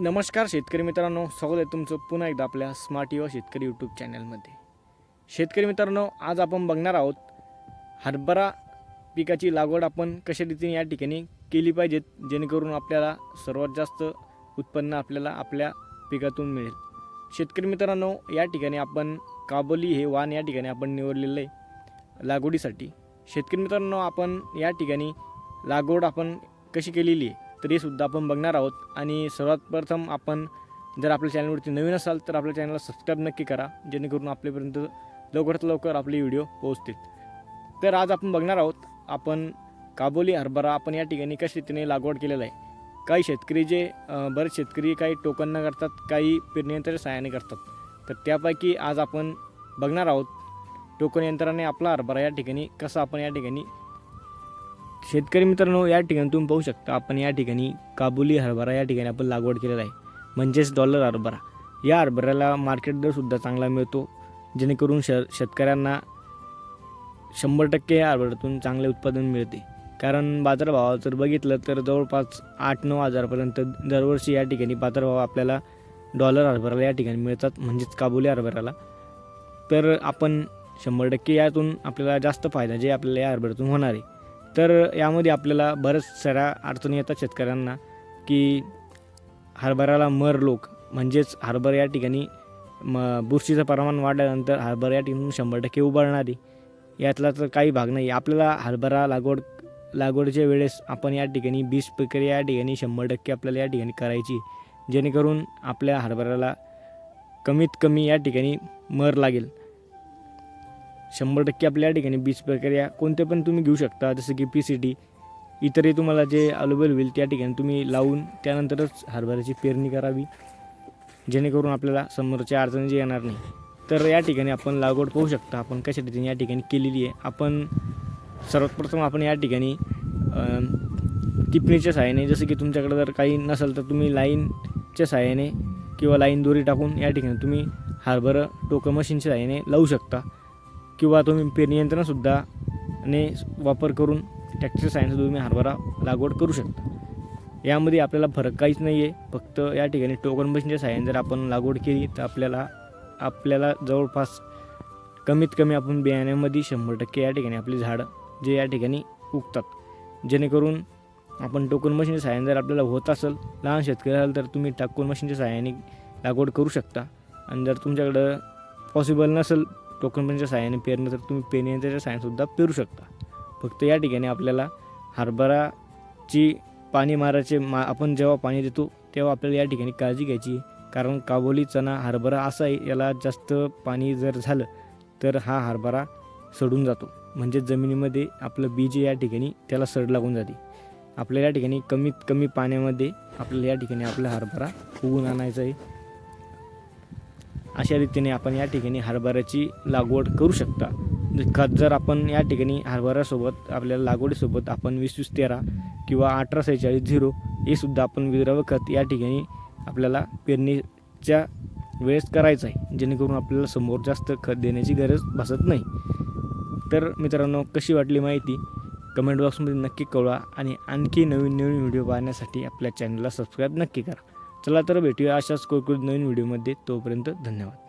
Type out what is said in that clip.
नमस्कार शेतकरी मित्रांनो स्वागत आहे तुमचं पुन्हा एकदा आपल्या स्मार्ट युवा शेतकरी यूट्यूब चॅनलमध्ये शेतकरी मित्रांनो आज आपण बघणार आहोत हरभरा पिकाची लागवड आपण कशा रीतीने या ठिकाणी केली पाहिजेत जेणेकरून आपल्याला सर्वात जास्त उत्पन्न आपल्याला आपल्या पिकातून मिळेल. शेतकरी मित्रांनो या ठिकाणी आपण काबोली हे वाण या ठिकाणी आपण निवडलेलं आहे लागवडीसाठी. शेतकरी मित्रांनो आपण या ठिकाणी लागवड आपण कशी केलेली आहे? तरीसुद्धा आपण बघणार आहोत. आणि सर्वात प्रथम आपण जर आपल्या चॅनलवरती नवीन असाल तर आपल्या चॅनलला सबस्क्राईब नक्की करा जेणेकरून आपल्यापर्यंत लवकरात लवकर आपले व्हिडिओ पोहोचतील. तर आज आपण बघणार आहोत आपण काबोली हरभरा आपण या ठिकाणी कशा रीतीने लागवड केलेलं आहे. काही शेतकरी जे बरेच शेतकरी काही टोकननं करतात काही पेरणीयंत्राच्या सहाय्याने करतात. तर त्यापैकी आज आपण बघणार आहोत टोकन यंत्राने आपला हरभरा या ठिकाणी कसा आपण या ठिकाणी शेतकरी मित्रांनो या ठिकाणी तुम्ही पाहू शकता आपण या ठिकाणी काबुली हरभरा या ठिकाणी आपण लागवड केलेला आहे. म्हणजेच डॉलर हरभरा. या हरभऱ्याला मार्केट दरसुद्धा चांगला मिळतो जेणेकरून श शेतकऱ्यांना शंभर टक्के या हरभऱ्यातून चांगले उत्पादन मिळते. कारण बाजारभाव जर बघितलं तर जवळपास आठ नऊ हजारपर्यंत दरवर्षी या ठिकाणी बाजारभाव आपल्याला डॉलर हरभऱ्याला या ठिकाणी मिळतात म्हणजेच काबुली हरभऱ्याला. तर आपण शंभर टक्के यातून आपल्याला जास्त फायदा जे आपल्याला या हरभऱ्यातून होणार आहे. तर यामध्ये आपल्याला बऱ्याच साऱ्या अडचणी येतात शेतकऱ्यांना की हरभऱ्याला मर लोक म्हणजेच हरभरा या ठिकाणी म बुरशीचं प्रमाण वाढल्यानंतर हरभरा या ठिकाणी शंभर टक्के उभारणारी यातला तर काही भाग नाही. आपल्याला हरभरा लागवड लागवडीच्या वेळेस आपण या ठिकाणी बीज प्रक्रिया या ठिकाणी शंभर टक्के आपल्याला या ठिकाणी करायची. जेणेकरून आपल्या हरभऱ्याला कमीत कमी या ठिकाणी मर लागेल. शंभर टक्के आपल्या या ठिकाणी बीज प्रक्रिया कोणते पण तुम्ही घेऊ शकता जसं की पी सी टी इतरही तुम्हाला जे अवेलेबल होईल त्या ठिकाणी तुम्ही लावून त्यानंतरच हरभऱ्याची पेरणी करावी. जेणेकरून आपल्याला समोरच्या अडचणी जे येणार नाही. तर या ठिकाणी आपण लागवड पाहू शकता आपण कशा रीतीने या ठिकाणी केलेली आहे. आपण सर्वात प्रथम आपण या ठिकाणी टिपणीच्या सहाय्याने जसं की तुमच्याकडे जर काही नसेल तर तुम्ही लाईनच्या सहाय्याने किंवा लाईन दोरी टाकून या ठिकाणी तुम्ही हरभरं टोकं मशीनच्या सहाय्याने लावू शकता. किंवा तुम्ही पेरनियंत्रणसुद्धा ने वापर करून टॅक्टर सायन्स तुम्ही हरभरा लागवड करू शकता. यामध्ये आपल्याला फरक काहीच नाही आहे फक्त या ठिकाणी टोकन मशीनच्या सहाय्याने जर आपण लागवड केली तर आपल्याला आपल्याला जवळपास कमीत कमी आपण बियाण्यामध्ये शंभर टक्के या ठिकाणी आपली झाडं जे या ठिकाणी उगतात. जेणेकरून आपण टोकन मशीनच्या सहाय्याने जर आपल्याला होत असेल लहान शेतकरी असाल तर तुम्ही टाकून मशीनच्या सहाय्याने लागवड करू शकता. आणि जर तुमच्याकडं पॉसिबल नसेल टोकन पेनच्या म्हणजे साह्याने पेरणं तर तुम्ही पेरणीच्या सहाय्यानेसुद्धा पेरू शकता. फक्त या ठिकाणी आपल्याला हरभराची पाणी मारायचे मा आपण जेव्हा पाणी देतो तेव्हा आपल्याला या ठिकाणी काळजी घ्यायची. कारण काबोली चणा हरभरा असा आहे याला जास्त पाणी जर झालं तर हा हरभरा सडून जातो. म्हणजे जमिनीमध्ये आपलं बीज या ठिकाणी त्याला सड लागून जाते. आपल्या या ठिकाणी कमीत कमी पाण्यामध्ये आपल्याला या ठिकाणी आपला हरभरा उगून आणायचा आहे. अशा रीतीने आपण या ठिकाणी हरभऱ्याची लागवड करू शकता. खत जर आपण या ठिकाणी हरभऱ्यासोबत आपल्याला लागवडीसोबत आपण वीस वीस तेरा किंवा अठरा सेहेचाळीस झिरो हे सुद्धा आपण विद्रव खत या ठिकाणी आपल्याला पेरणीच्या वेळेस करायचं आहे. जेणेकरून आपल्याला समोर जास्त खत देण्याची गरज भासत नाही. तर मित्रांनो कशी वाटली माहिती? कमेंट बॉक्समध्ये नक्की कळवा आणि आणखी नवीन नवीन व्हिडिओ पाहण्यासाठी आपल्या चॅनलला सबस्क्राईब नक्की करा. चला तर भेटूया अशाच कोणकोण नवीन व्हिडिओमध्ये. तोपर्यंत धन्यवाद.